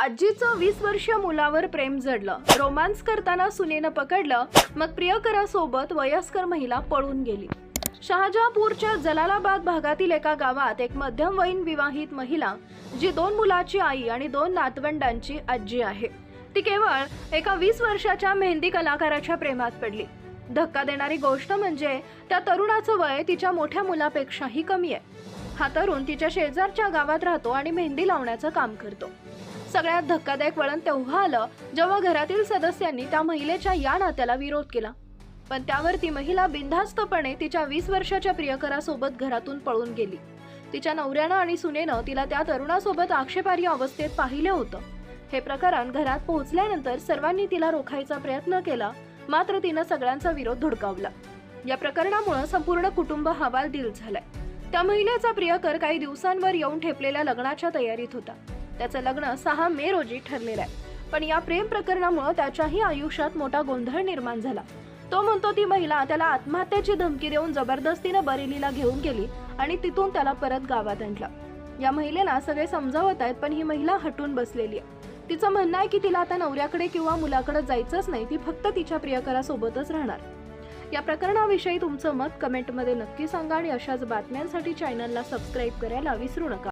आजीचं वीस वर्षीय मुलावर प्रेम जडलं. रोमांस करताना सुनेनं पकडलं मग प्रियकरासोबत वयस्कर महिला पळून गेली. शहाजहापूरच्या जलालाबाद भागातील एका गावात एक मध्यमवयीन विवाहित महिला जी दोन मुलाची आई आणि दोन नातवंडांची आजी आहे. ती केवळ एका वीस वर्षाच्या मेहंदी कलाकाराच्या प्रेमात पडली. धक्का देणारी गोष्ट म्हणजे त्या तरुणाचं वय तिच्या मोठ्या मुलापेक्षाही कमी आहे. हा तरुण तिच्या शेजारच्या गावात राहतो आणि मेहंदी लावण्याचं काम करतो. सगळ्यात धक्कादायक वळण तेव्हा आलं जेव्हा घरातील सदस्यांनी त्या महिलेच्या या नात्याला विरोध केला. पण त्यावर ती महिला बिनधास्तपणे तिच्या वीस वर्षाच्या प्रियकरासोबत घरातून पळून गेली. तिच्या नवऱ्यानं आणि सुनेनं तिला त्या तरुणासोबत आक्षेपार्ह अवस्थेत पाहिलं होतं. हे प्रकरण घरात पोहोचल्यानंतर सर्वांनी तिला रोखायचा प्रयत्न केला मात्र तिनं सगळ्यांचा विरोध धुडकावला. या प्रकरणामुळे संपूर्ण कुटुंब हवालदिल झालंय. त्या महिलेचा प्रियकर काही दिवसांवर येऊन ठेपलेल्या लग्नाच्या तयारीत होता. त्याचं लग्न सहा मे रोजी ठरलेलं आहे. पण या प्रेम प्रकरणामुळे त्याच्याही आयुष्यात मोठा गोंधळ निर्माण झाला. तो म्हणतो ती महिला त्याला आत्महत्येची धमकी देऊन जबरदस्तीने बरेलीला घेऊन गेली आणि तिथून त्याला परत गावात आणलं. या महिलेला सगळे समजावत आहेत पण ही महिला हटून बसलेली आहे. तिचं म्हणणं आहे की तिला आता नवऱ्याकडे किंवा मुलाकडे जायचंच नाही ती फक्त तिच्या प्रियकरासोबतच राहणार. या प्रकरणाविषयी तुमचं मत कमेंटमध्ये नक्की सांगा आणि अशाच बातम्यांसाठी चॅनलला सबस्क्राईब करायला विसरू नका.